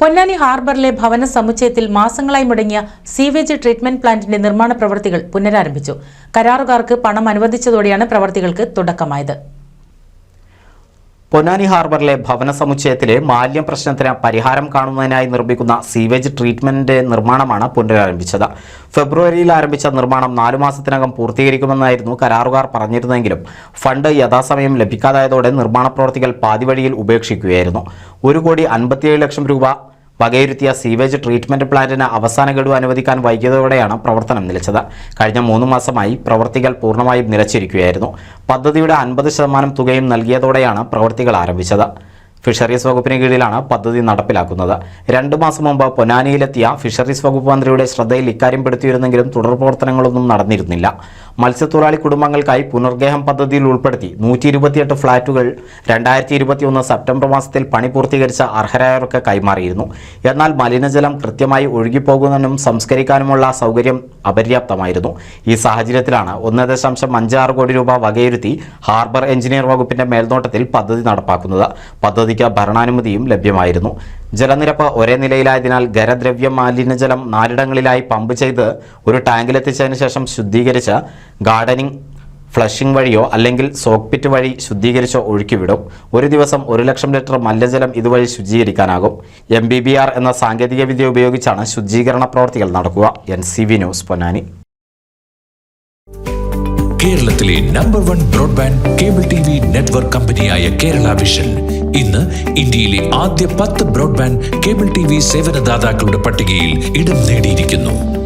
പൊന്നാനി ഹാർബറിലെ ഭവന സമുച്ചയത്തിൽ മാസങ്ങളായി മുടങ്ങിയ sewage treatment പ്ലാന്റിന്റെ നിർമ്മാണ പ്രവൃത്തികൾ പുനരാരംഭിച്ചു. കരാറുകാർക്ക് പണം അനുവദിച്ചതോടെയാണ് പ്രവൃത്തികൾക്ക് തുടക്കമായത്. പൊന്നാനി ഹാർബറിലെ ഭവന സമുച്ചയത്തിലെ മാലിന്യ പ്രശ്നത്തിന് പരിഹാരം കാണുന്നതിനായി നിർമ്മിക്കുന്ന സീവേജ് ട്രീറ്റ്മെന്റ് നിർമ്മാണമാണ് പുനരാരംഭിച്ചത് ഫെബ്രുവരിയിൽ ആരംഭിച്ച നിർമ്മാണം നാലു മാസത്തിനകം പൂർത്തീകരിക്കുമെന്നായിരുന്നു കരാറുകാർ പറഞ്ഞിരുന്നെങ്കിലും ഫണ്ട് യഥാസമയം ലഭിക്കാതായതോടെ നിർമ്മാണ പ്രവർത്തികൾ പാതിവഴിയിൽ ഉപേക്ഷിക്കുകയായിരുന്നു. ഒരു കോടി അൻപത്തിയേഴ് ലക്ഷം രൂപ വകയിരുത്തിയ സീവേജ് ട്രീറ്റ്മെന്റ് പ്ലാന്റിന് അവസാന ഗഡു അനുവദിക്കാൻ വൈകിയതോടെയാണ് പ്രവർത്തനം നിലച്ചത്. കഴിഞ്ഞ മൂന്ന് മാസമായി പ്രവൃത്തികൾ പൂർണമായും നിലച്ചിരിക്കുകയായിരുന്നു. പദ്ധതിയുടെ അൻപത് ശതമാനം തുകയും നൽകിയതോടെയാണ് പ്രവൃത്തികൾ ആരംഭിച്ചത്. ഫിഷറീസ് വകുപ്പിന് കീഴിലാണ് പദ്ധതി നടപ്പിലാക്കുന്നത്. രണ്ടു മാസം മുമ്പ് പൊന്നാനിയിലെത്തിയ ഫിഷറീസ് വകുപ്പ് മന്ത്രിയുടെ ശ്രദ്ധയിൽ ഇക്കാര്യം പെടുത്തിയിരുന്നെങ്കിലും തുടർ പ്രവർത്തനങ്ങളൊന്നും നടന്നിരുന്നില്ല. മത്സ്യത്തൊഴിലാളി കുടുംബങ്ങൾക്കായി പുനർഗേഹം പദ്ധതിയിൽ ഉൾപ്പെടുത്തി നൂറ്റി ഇരുപത്തിയെട്ട് ഫ്ളാറ്റുകൾ രണ്ടായിരത്തി ഇരുപത്തിയൊന്ന് സെപ്റ്റംബർ മാസത്തിൽ പണി പൂർത്തീകരിച്ച അർഹരായവർക്ക് കൈമാറിയിരുന്നു. എന്നാൽ മലിനജലം കൃത്യമായി ഒഴുകിപ്പോകുന്നതിനും സംസ്കരിക്കാനുമുള്ള സൗകര്യം അപര്യാപ്തമായിരുന്നു. ഈ സാഹചര്യത്തിലാണ് ഒന്ന് ദശാംശം അഞ്ച് ആറ് കോടി രൂപ വകയിരുത്തി ഹാർബർ എഞ്ചിനീയർ വകുപ്പിന്റെ മേൽനോട്ടത്തിൽ പദ്ധതി നടപ്പാക്കുന്നത്. പദ്ധതിക്ക് ഭരണാനുമതിയും ലഭ്യമായിരുന്നു. ജലനിരപ്പ് ഒരേ നിലയിലായതിനാൽ ഖരദ്രവ്യ മാലിന്യജലം നാലിടങ്ങളിലായി പമ്പ് ചെയ്ത് ഒരു ടാങ്കിലെത്തിച്ചതിന് ശേഷം ശുദ്ധീകരിച്ച് ഗാർഡനിങ് ഫ്ലഷിംഗ് വഴിയോ അല്ലെങ്കിൽ സോക്പിറ്റ് വഴി ശുദ്ധീകരിച്ചോ ഒഴുക്കിവിടും. ഒരു ദിവസം ഒരു ലക്ഷം ലിറ്റർ മലിനജലം ഇതുവഴി ശുചീകരിക്കാനാകും. എം ബി ബി ആർ എന്ന സാങ്കേതികവിദ്യ ഉപയോഗിച്ചാണ് ശുചീകരണ പ്രവർത്തികൾ നടക്കുക. N C V news Ponnani. കേരളത്തിലെ number one broadband cable T V network കമ്പനിയായ കേരള വിഷൻ ഇന്ന് ഇന്ത്യയിലെ ആദ്യ പത്ത് ബ്രോഡ്ബാൻഡ് കേബിൾ ടി വി സേവനദാതാക്കളുടെ പട്ടികയിൽ ഇടം നേടിയിരിക്കുന്നു.